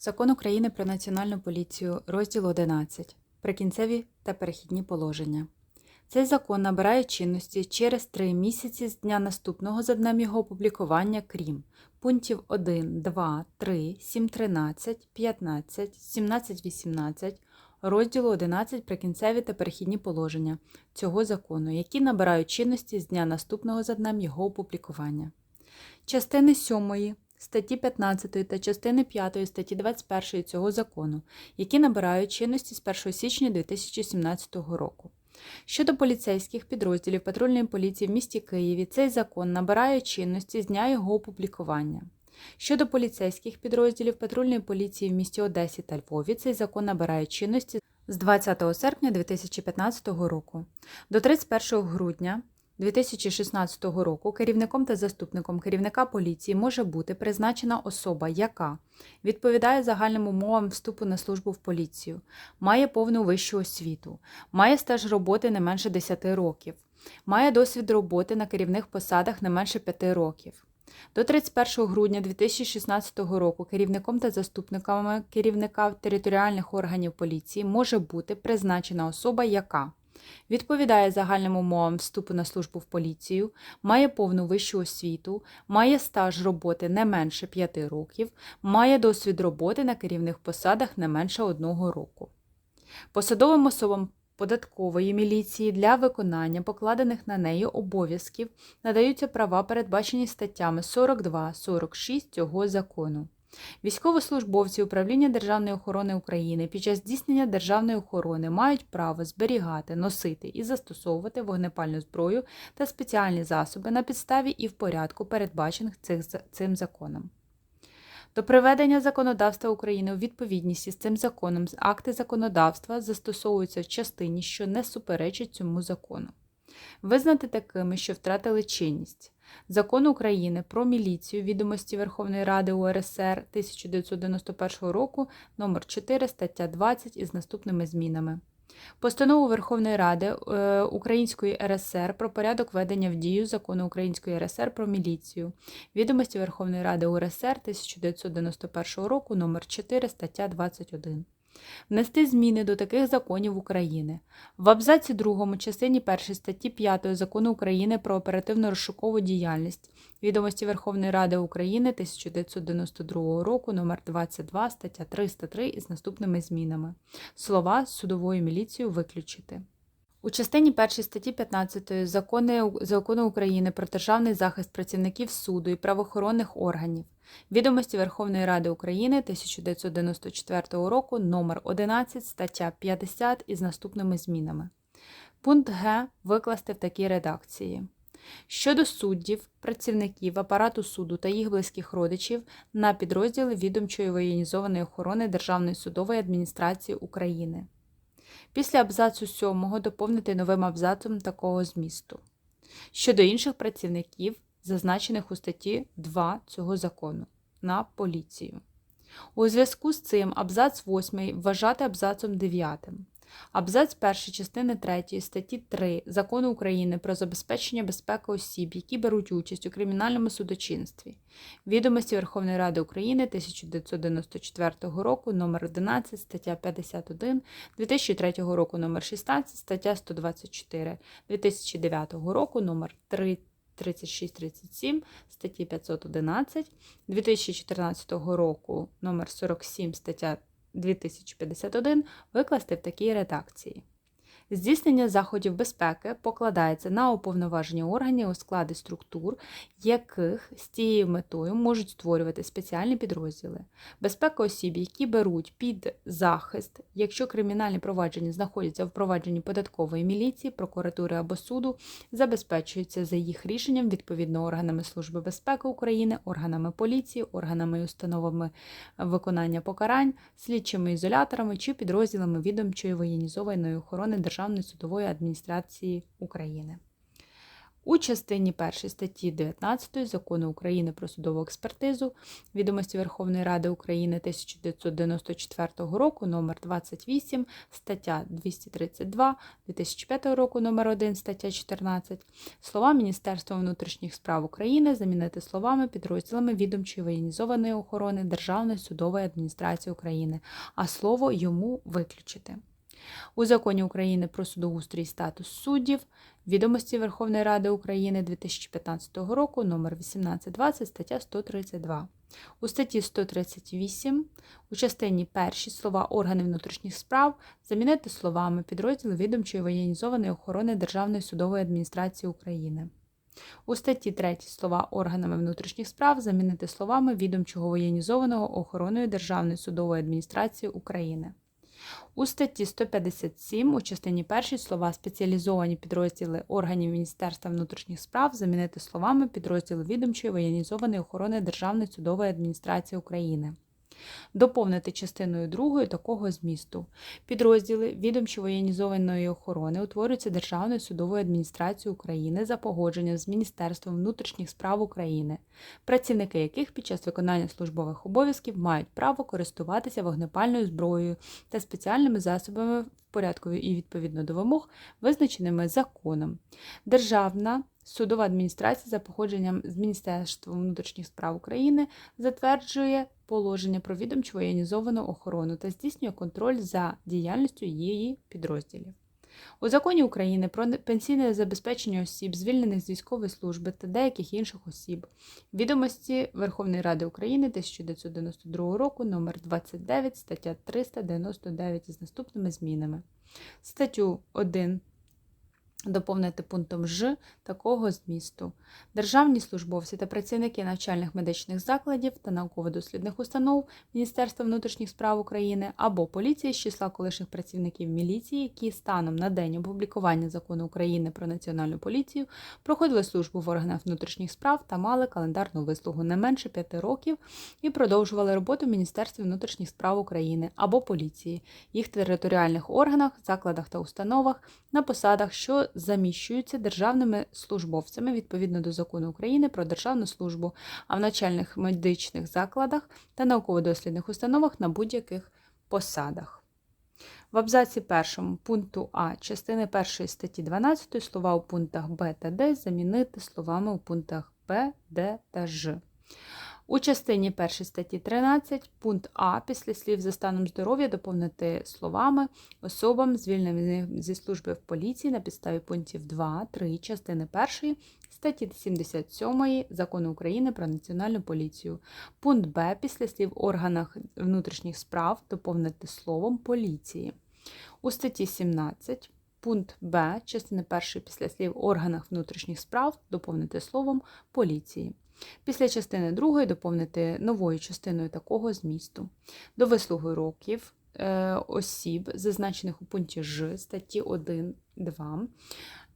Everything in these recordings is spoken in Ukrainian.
Закон України про Національну поліцію, розділ 11. Прикінцеві та перехідні положення. Цей закон набирає чинності через три місяці з дня наступного за днем його опублікування, крім пунктів 1, 2, 3, 7, 13, 15, 17, 18, розділу 11 Прикінцеві та перехідні положення цього закону, які набирають чинності з дня наступного за днем його опублікування. Частини 7 статті 15 та частини 5 статті 21 цього закону, які набирають чинності з 1 січня 2017 року. Щодо поліцейських підрозділів патрульної поліції в місті Києві, цей закон набирає чинності з дня його опублікування. Щодо поліцейських підрозділів патрульної поліції в місті Одесі та Львові, цей закон набирає чинності з 20 серпня 2015 року. До 31 грудня 2016 року керівником та заступником керівника поліції може бути призначена особа, яка відповідає загальним умовам вступу на службу в поліцію, має повну вищу освіту, має стаж роботи не менше 10 років, має досвід роботи на керівних посадах не менше 5 років. До 31 грудня 2016 року керівником та заступниками керівника територіальних органів поліції може бути призначена особа, яка відповідає загальним умовам вступу на службу в поліцію, має повну вищу освіту, має стаж роботи не менше 5 років, має досвід роботи на керівних посадах не менше 1 року. Посадовим особам податкової міліції для виконання покладених на неї обов'язків надаються права, передбачені статтями 42-46 цього закону. Військовослужбовці Управління Державної охорони України під час здійснення державної охорони мають право зберігати, носити і застосовувати вогнепальну зброю та спеціальні засоби на підставі і в порядку, передбачених цим законом. До приведення законодавства України у відповідність із цим законом акти законодавства застосовуються в частині, що не суперечить цьому закону. Визнати такими, що втратили чинність. Закон України про міліцію відомості Верховної Ради УРСР 1991 року номер 4 стаття 20 із наступними змінами. Постанову Верховної Ради е, Української РСР про порядок ведення в дію закону Української РСР про міліцію. Відомості Верховної Ради УРСР 1991 року номер 4 стаття 21 внести зміни до таких законів України. В абзаці 2 частині 1 статті 5 закону України про оперативно розшукову діяльність відомості Верховної Ради України 1992 року номер 22 стаття 303 із наступними змінами. Слова судовою міліцією виключити. У частині 1 статті 15 закону, України про державний захист працівників суду і правоохоронних органів Відомості Верховної Ради України 1994 року номер 11 стаття 50 із наступними змінами. Пункт Г викласти в такій редакції. Щодо суддів, працівників апарату суду та їх близьких родичів на підрозділи відомчої воєнізованої охорони Державної судової адміністрації України. Після абзацу 7 доповнити новим абзацом такого змісту. Щодо інших працівників, зазначених у статті 2 цього закону на поліцію. У зв'язку з цим абзац 8 вважати абзацом 9. Абзац 1 частини 3 статті 3 Закону України про забезпечення безпеки осіб, які беруть участь у кримінальному судочинстві. Відомості Верховної Ради України 1994 року номер 11 стаття 51, 2003 року номер 16 стаття 124, 2009 року номер 3 3637 статті 511 2014 року номер 47 стаття 2051 викласти в такій редакції. Здійснення заходів безпеки покладається на уповноважені органів у складі структур, яких з цією метою можуть створювати спеціальні підрозділи. Безпека осіб, які беруть під захист, якщо кримінальні провадження знаходяться в провадженні податкової міліції, прокуратури або суду, забезпечується за їх рішенням відповідно органами Служби безпеки України, органами поліції, органами і установами виконання покарань, слідчими ізоляторами чи підрозділами відомчої воєнізованої охорони держави. Державної судової адміністрації України. У частині 1 статті 19 Закону України про судову експертизу відомості Верховної Ради України 1994 року номер 28 стаття 232 2005 року номер 1 стаття 14 слова Міністерства внутрішніх справ України замінити словами підрозділами відомчої воєнізованої охорони Державної судової адміністрації України, а слово йому виключити. У законі України про судоустрій і статус суддів, відомості Верховної Ради України 2015 року номер 1820 стаття 132. У статті 138 у частині першій слова органи внутрішніх справ замінити словами підрозділи відомчої воєнізованої охорони Державної судової адміністрації України. У статті 3 слова органами внутрішніх справ замінити словами відомчого воєнізованого охороною Державної судової адміністрації України. У статті 157 у частині 1 слова спеціалізовані підрозділи органів Міністерства внутрішніх справ замінити словами підрозділи відомчої воєнізованої охорони Державної судової адміністрації України. Доповнити частиною 2 такого змісту. Підрозділи відомчо воєнізованої охорони утворюються Державною судовою адміністрацією України за погодженням з Міністерством внутрішніх справ України, працівники яких під час виконання службових обов'язків мають право користуватися вогнепальною зброєю та спеціальними засобами в порядку і відповідно до вимог, визначеними законом. Державна Судова адміністрація за походженням з Міністерством внутрішніх справ України затверджує положення про відомчу воєнізовану охорону та здійснює контроль за діяльністю її підрозділів. У законі України про пенсійне забезпечення осіб, звільнених з військової служби та деяких інших осіб, відомості Верховної Ради України 1992 року номер 29 стаття 399 із наступними змінами. Статтю 1 Доповнити пунктом Ж такого змісту. Державні службовці та працівники навчальних медичних закладів та науково-дослідних установ Міністерства внутрішніх справ України або поліції з числа колишніх працівників міліції, які станом на день опублікування закону України про національну поліцію проходили службу в органах внутрішніх справ та мали календарну вислугу не менше п'яти років і продовжували роботу в Міністерстві внутрішніх справ України або поліції, їх територіальних органах, закладах та установах на посадах, що заміщуються державними службовцями відповідно до закону України про державну службу, а в начальних медичних закладах та науково-дослідних установах на будь-яких посадах. В абзаці першому пункту А частини 1 статті 12 слова у пунктах Б та Д замінити словами у пунктах Б, Д та Ж. У частині 1 статті 13 пункт А після слів за станом здоров'я доповнити словами особам, звільненим зі служби в поліції на підставі пунктів 2, 3 частини 1 статті 77 Закону України про національну поліцію. Пункт Б після слів органах внутрішніх справ доповнити словом поліції. У статті 17 пункт Б частини 1 після слів органах внутрішніх справ доповнити словом поліції. Після частини другої доповнити новою частиною такого змісту. До вислуги років е, осіб, зазначених у пункті Ж статті 1, 2.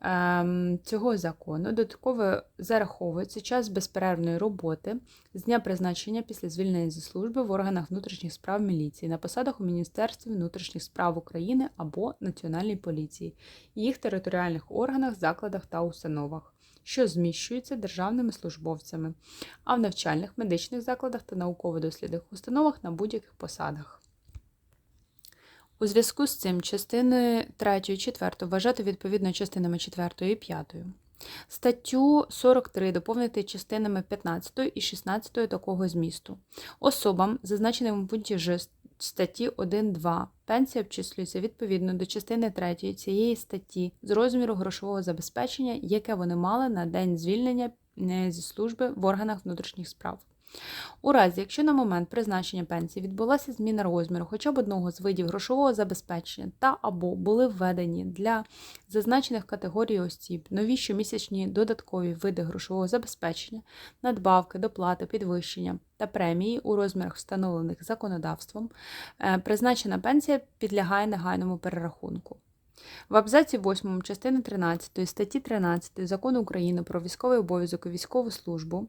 Ем, цього закону додатково зараховується час безперервної роботи з дня призначення після звільнення зі служби в органах внутрішніх справ міліції на посадах у Міністерстві внутрішніх справ України або Національній поліції, їх територіальних органах, закладах та установах що зміщуються державними службовцями, а в навчальних медичних закладах та науково-дослідних установах на будь-яких посадах. У зв'язку з цим частини 3 і 4 вважати відповідно частинами 4 і 5. Статтю 43 доповнити частинами 15 і 16 такого змісту. Особам, зазначеним в пункті Ж статті 1.2 пенсія обчислюється відповідно до частини 3 цієї статті з розміру грошового забезпечення, яке вони мали на день звільнення е, зі служби в органах внутрішніх справ. У разі, якщо на момент призначення пенсії відбулася зміна розміру хоча б одного з видів грошового забезпечення та або були введені для зазначених категорій осіб нові щомісячні додаткові види грошового забезпечення, надбавки, доплати, підвищення та премії у розмірах, встановлених законодавством, е, призначена пенсія підлягає негайному перерахунку. В абзаці 8 частини 13 статті 13 Закону України про військовий обов'язок і військову службу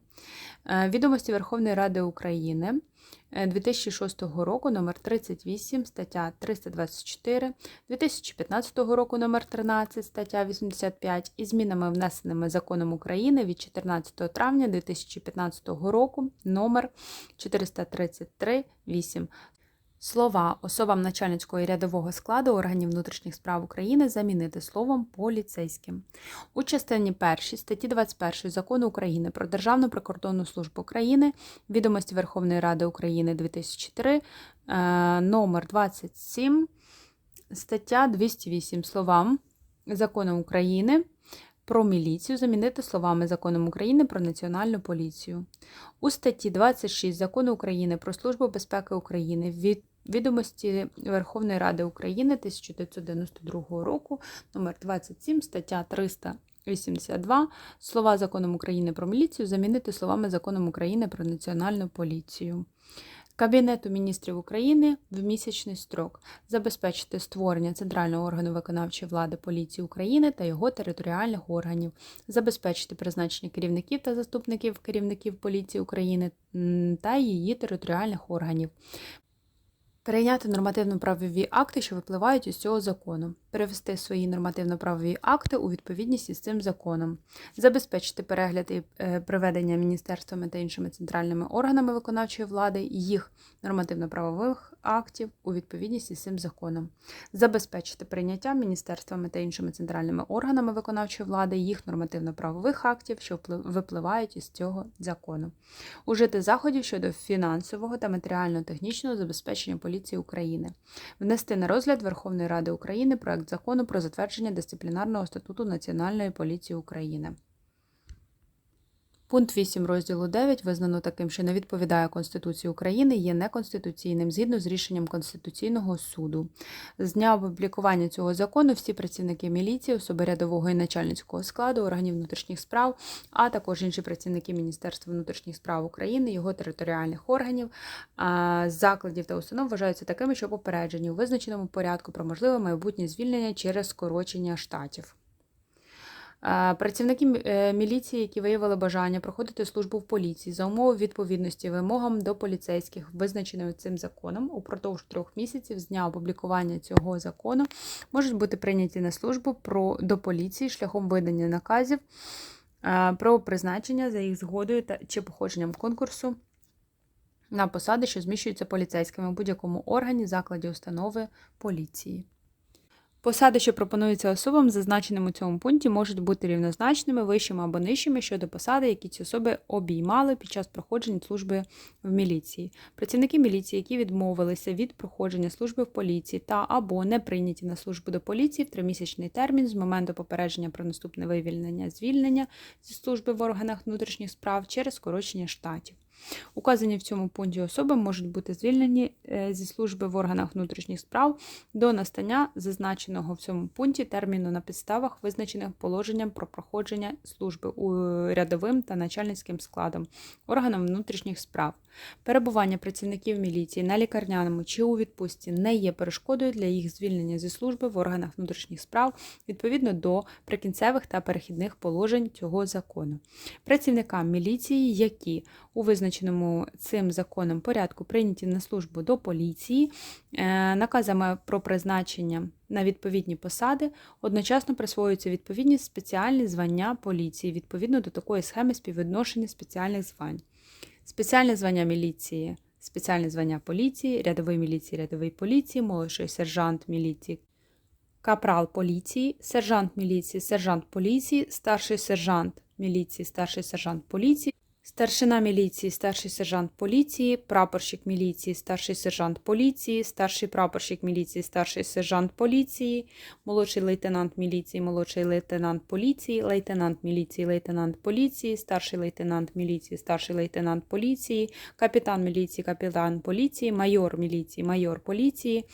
е, відомості Верховної Ради України е, 2006 року номер 38 стаття 324, 2015 року номер 13 стаття 85 і змінами внесеними Законом України від 14 травня 2015 року номер 433 8 Слова особам начальницького і рядового складу органів внутрішніх справ України замінити словом поліцейським. У частині 1 статті 21 Закону України про Державну прикордонну службу України, відомості Верховної Ради України 2003, е, номер 27, стаття 208 словам Законом України про міліцію замінити словами Законом України про Національну поліцію. У статті 26 Закону України про Службу безпеки України від Відомості Верховної Ради України 1992 року, номер 27, стаття 382, слова Законом України про міліцію замінити словами Законом України про Національну поліцію. Кабінету міністрів України в місячний строк забезпечити створення центрального органу виконавчої влади поліції України та його територіальних органів, забезпечити призначення керівників та заступників керівників поліції України та її територіальних органів. Перейняти нормативно-правові акти, що випливають із цього закону, перевести свої нормативно-правові акти у відповідність із цим законом, забезпечити перегляд і проведення приведення міністерствами та іншими центральними органами виконавчої влади їх нормативно-правових актів у відповідність із цим законом, забезпечити прийняття міністерствами та іншими центральними органами виконавчої влади їх нормативно-правових актів, що випливають із цього закону, ужити заходів щодо фінансового та матеріально-технічного забезпечення поліції України, внести на розгляд Верховної Ради України проект закону про затвердження дисциплінарного статуту Національної поліції України. Пункт 8 розділу 9 визнано таким, що не відповідає Конституції України, є неконституційним згідно з рішенням Конституційного суду. З дня опублікування цього закону всі працівники міліції, особи рядового і начальницького складу, органів внутрішніх справ, а також інші працівники Міністерства внутрішніх справ України, його територіальних органів, закладів та установ вважаються такими, що попереджені у визначеному порядку про можливе майбутнє звільнення через скорочення штатів. Працівники е, міліції, які виявили бажання проходити службу в поліції за умови відповідності вимогам до поліцейських, визначеними цим законом, упродовж трьох місяців з дня опублікування цього закону, можуть бути прийняті на службу про, до поліції шляхом видання наказів про призначення за їх згодою та чи походженням конкурсу. На посади, що зміщуються поліцейськими у будь-якому органі, закладі установи поліції. Посади, що пропонуються особам, зазначеним у цьому пункті, можуть бути рівнозначними, вищими або нижчими щодо посади, які ці особи обіймали під час проходження служби в міліції. Працівники міліції, які відмовилися від проходження служби в поліції та або не прийняті на службу до поліції в тримісячний термін з моменту попередження про наступне вивільнення звільнення зі служби в органах внутрішніх справ через скорочення штатів. Указані в цьому пункті особи можуть бути звільнені е, зі служби в органах внутрішніх справ до настання зазначеного в цьому пункті терміну на підставах, визначених положенням про проходження служби у рядовим та начальницьким складом органам внутрішніх справ. Перебування працівників міліції на лікарняному чи у відпустці не є перешкодою для їх звільнення зі служби в органах внутрішніх справ відповідно до прикінцевих та перехідних положень цього закону. Працівникам міліції, які у визначеному цим законом порядку прийняті на службу до поліції, е, наказами про призначення на відповідні посади, одночасно присвоюються відповідні спеціальні звання поліції відповідно до такої схеми співвідношення спеціальних звань. Спеціальне звання міліції, спеціальне звання поліції, рядовий міліції, рядовий поліції, молодший сержант міліції, капрал поліції, сержант міліції, сержант поліції, старший сержант міліції, старший сержант поліції. Старшина міліції, старший сержант поліції, прапорщик міліції, старший сержант поліції, старший прапорщик міліції, старший сержант поліції, молодший лейтенант міліції, молодший лейтенант поліції, лейтенант міліції, лейтенант поліції, старший лейтенант міліції, старший лейтенант поліції, капітан міліції, капітан поліції, майор міліції, майор поліції,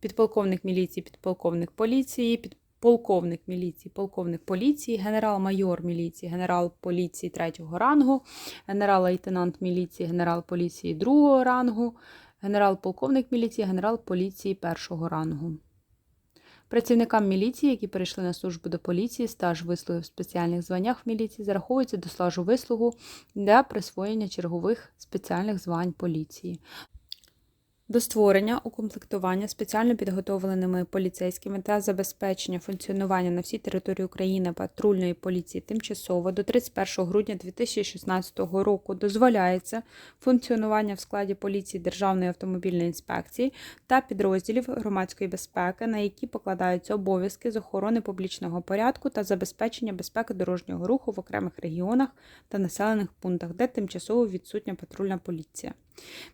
підполковник міліції, підполковник поліції, підполковник полковник міліції, полковник поліції, генерал-майор міліції, генерал поліції третього рангу, генерал-лейтенант міліції, генерал поліції другого рангу, генерал-полковник міліції, генерал поліції першого рангу. Працівникам міліції, які перейшли на службу до поліції, стаж вислуги в спеціальних званнях в міліції зараховується до стажу вислугу для присвоєння чергових спеціальних звань поліції. До створення, укомплектування спеціально підготовленими поліцейськими та забезпечення функціонування на всій території України патрульної поліції тимчасово до 31 грудня 2016 року дозволяється функціонування в складі поліції Державної автомобільної інспекції та підрозділів громадської безпеки, на які покладаються обов'язки з охорони публічного порядку та забезпечення безпеки дорожнього руху в окремих регіонах та населених пунктах, де тимчасово відсутня патрульна поліція.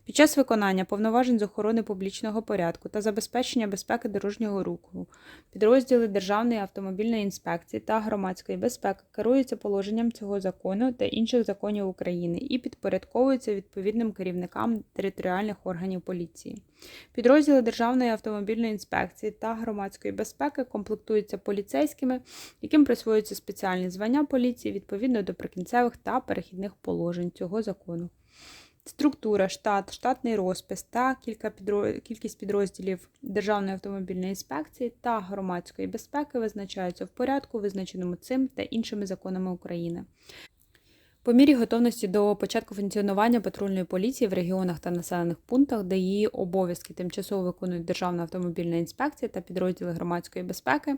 Під час виконання повноважень з охорони публічного порядку та забезпечення безпеки дорожнього руху підрозділи Державної автомобільної інспекції та громадської безпеки керуються положенням цього закону та інших законів України і підпорядковуються відповідним керівникам територіальних органів поліції. Підрозділи Державної автомобільної інспекції та громадської безпеки комплектуються поліцейськими, яким присвоюються спеціальні звання поліції відповідно до прикінцевих та перехідних положень цього закону. Структура, штат, штатний розпис та кілька підро... кількість підрозділів Державної автомобільної інспекції та громадської безпеки визначаються в порядку, визначеному цим та іншими законами України. По мірі готовності до початку функціонування патрульної поліції в регіонах та населених пунктах, де її обов'язки тимчасово виконують Державна автомобільна інспекція та підрозділи громадської безпеки,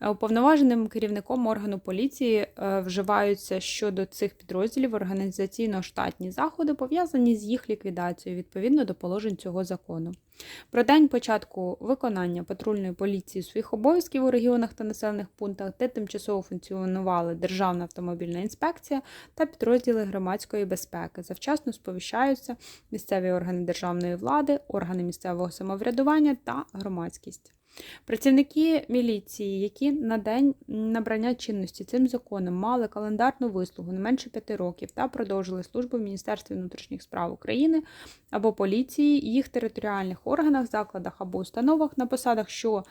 е, уповноваженим керівником органу поліції е, вживаються щодо цих підрозділів організаційно-штатні заходи, пов'язані з їх ліквідацією відповідно до положень цього закону. Про день початку виконання патрульної поліції своїх обов'язків у регіонах та населених пунктах, де тимчасово функціонували Державна автомобільна інспекція та підрозділи громадської безпеки, завчасно сповіщаються місцеві органи державної влади, органи місцевого самоврядування та громадськість. Працівники міліції, які на день набрання чинності цим законом мали календарну вислугу не менше п'яти років та продовжили службу в Міністерстві внутрішніх справ України або поліції, їх територіальних органах, закладах або установах на посадах, що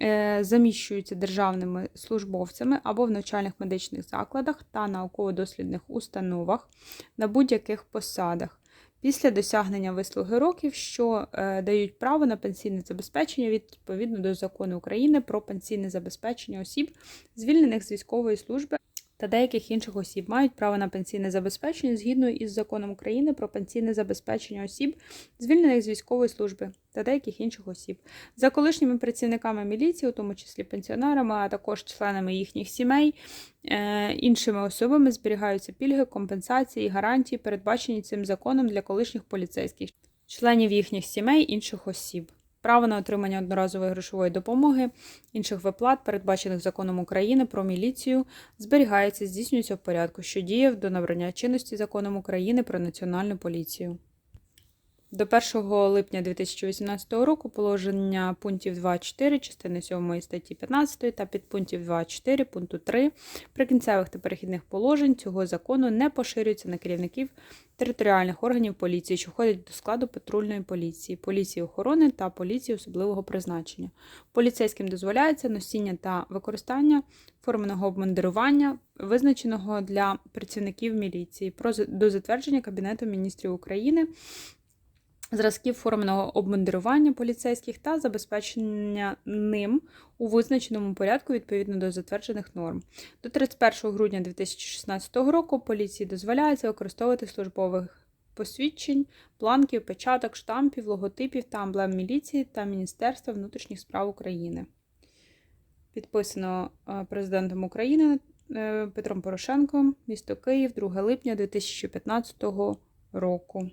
е, заміщуються державними службовцями або в навчальних медичних закладах та науково-дослідних установах на будь-яких посадах після досягнення вислуги років, що е, дають право на пенсійне забезпечення відповідно до закону України про пенсійне забезпечення осіб, звільнених з військової служби. Та деяких інших осіб мають право на пенсійне забезпечення згідно із законом України про пенсійне забезпечення осіб, звільнених з військової служби та деяких інших осіб, за колишніми працівниками міліції, у тому числі пенсіонерами, а також членами їхніх сімей, е, іншими особами зберігаються пільги, компенсації і гарантії, передбачені цим законом для колишніх поліцейських, членів їхніх сімей інших осіб. Право на отримання одноразової грошової допомоги, інших виплат, передбачених законом України про міліцію, зберігається, здійснюється в порядку, що діяв до набрання чинності законом України про національну поліцію. До 1 липня 2018 року положення пунктів 2.4 частини 7 статті 15 та підпунктів 2.4 пункту 3 прикінцевих та перехідних положень цього закону не поширюються на керівників територіальних органів поліції, що входять до складу патрульної поліції, поліції охорони та поліції особливого призначення. Поліцейським дозволяється носіння та використання форменого обмундирування, визначеного для працівників міліції, про до затвердження Кабінету міністрів України зразків форменого обмундирування поліцейських та забезпечення ним у визначеному порядку відповідно до затверджених норм. До 31 грудня 2016 року поліції дозволяється використовувати службових посвідчень, планків, печаток, штампів, логотипів та емблем міліції та Міністерства внутрішніх справ України. Підписано е, президентом України е, Петром Порошенком, місто Київ, 2 липня 2015 року.